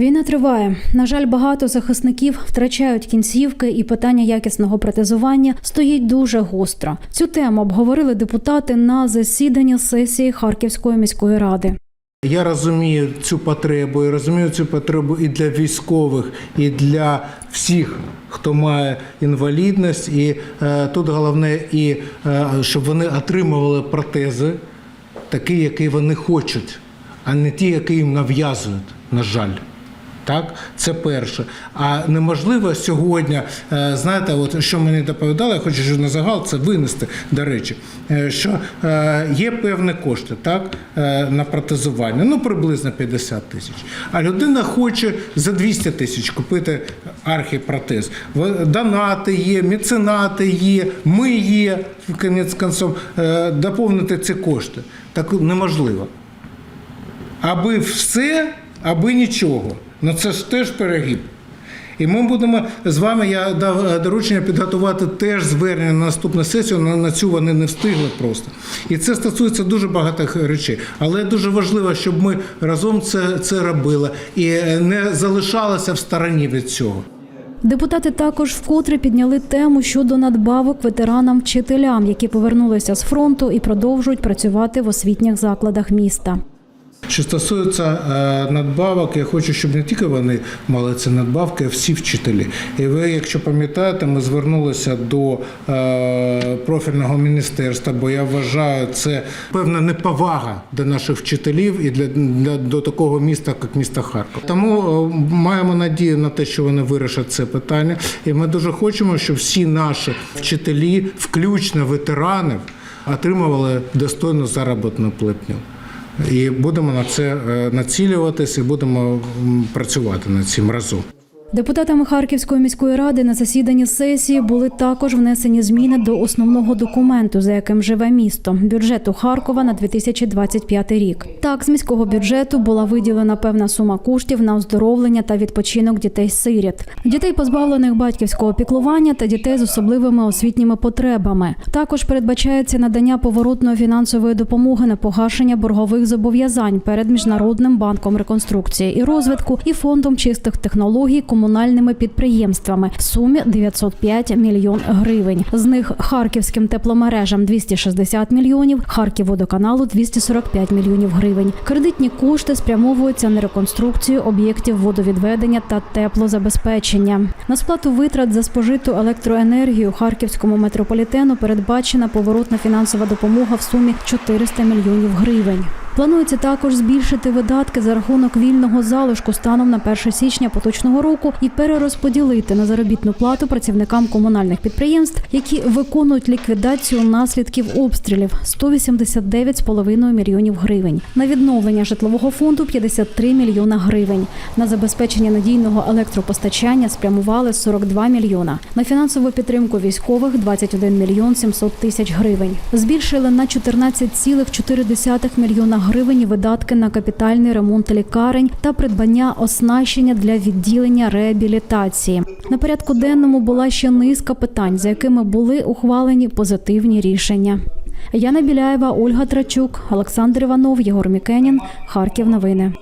Війна триває. На жаль, багато захисників втрачають кінцівки, і питання якісного протезування стоїть дуже гостро. Цю тему обговорили депутати на засіданні сесії Харківської міської ради. Я розумію цю потребу, і розумію цю потребу і для військових, і для всіх, хто має інвалідність. І е, тут головне, і е, щоб вони отримували протези, такі, які вони хочуть, а не ті, які їм нав'язують, на жаль. Так, це перше. А неможливо сьогодні, е, знаєте, от що мені доповідали, я хочу на загал це винести, до речі, е, що е, є певні кошти так, на протезування, ну приблизно 50 тисяч. А людина хоче за 200 тисяч купити архіпротез. Донати є, меценати є, ми є, в кінець концом, доповнити ці кошти. Так неможливо. Аби все, аби нічого. Ну це ж теж перегиб. І ми будемо з вами, я дав е, доручення підготувати теж звернення на наступну сесію. На, на цю вони не встигли просто. І це стосується дуже багатих речей. Але дуже важливо, щоб ми разом це, це робили і е, не залишалися в стороні від цього. Депутати також вкотре підняли тему щодо надбавок ветеранам-вчителям, які повернулися з фронту і продовжують працювати в освітніх закладах міста. Що стосується е, надбавок, я хочу, щоб не тільки вони мали ці надбавки, а всі вчителі. І ви, якщо пам'ятаєте, ми звернулися до е, профільного міністерства, бо я вважаю, це певна неповага до наших вчителів і для, для до такого міста, як місто Харків. Тому е, маємо надію на те, що вони вирішать це питання. І ми дуже хочемо, щоб всі наші вчителі, включно ветеранів, отримували достойну заробітну платню. І будемо на це націлюватися, і будемо працювати над цим разом. Депутатами Харківської міської ради на засіданні сесії були також внесені зміни до основного документу, за яким живе місто бюджету Харкова на 2025 рік. Так, з міського бюджету була виділена певна сума коштів на оздоровлення та відпочинок дітей-сиріт, дітей, позбавлених батьківського піклування та дітей з особливими освітніми потребами. Також передбачається надання поворотної фінансової допомоги на погашення боргових зобов'язань перед міжнародним банком реконструкції і розвитку і фондом чистих технологій комунальними підприємствами в сумі 905 мільйон гривень. З них харківським тепломережам 260 мільйонів, Харківводоканалу 245 мільйонів гривень. Кредитні кошти спрямовуються на реконструкцію об'єктів водовідведення та теплозабезпечення. На сплату витрат за спожиту електроенергію харківському метрополітену передбачена поворотна фінансова допомога в сумі 400 мільйонів гривень. Планується також збільшити видатки за рахунок вільного залишку станом на 1 січня поточного року і перерозподілити на заробітну плату працівникам комунальних підприємств, які виконують ліквідацію наслідків обстрілів 189,5 мільйонів гривень. На відновлення житлового фонду 53 мільйона гривень. На забезпечення надійного електропостачання спрямували 42 мільйона. На фінансову підтримку військових 21 мільйон 700 тисяч гривень. Збільшили на 14,4 мільйона гривень видатки на капітальний ремонт лікарень та придбання оснащення для відділення реабілітації. На порядку денному була ще низка питань, за якими були ухвалені позитивні рішення. Яна Біляєва, Ольга Трачук, Олександр Іванов, Єгор Мікенін, Харків. Новини.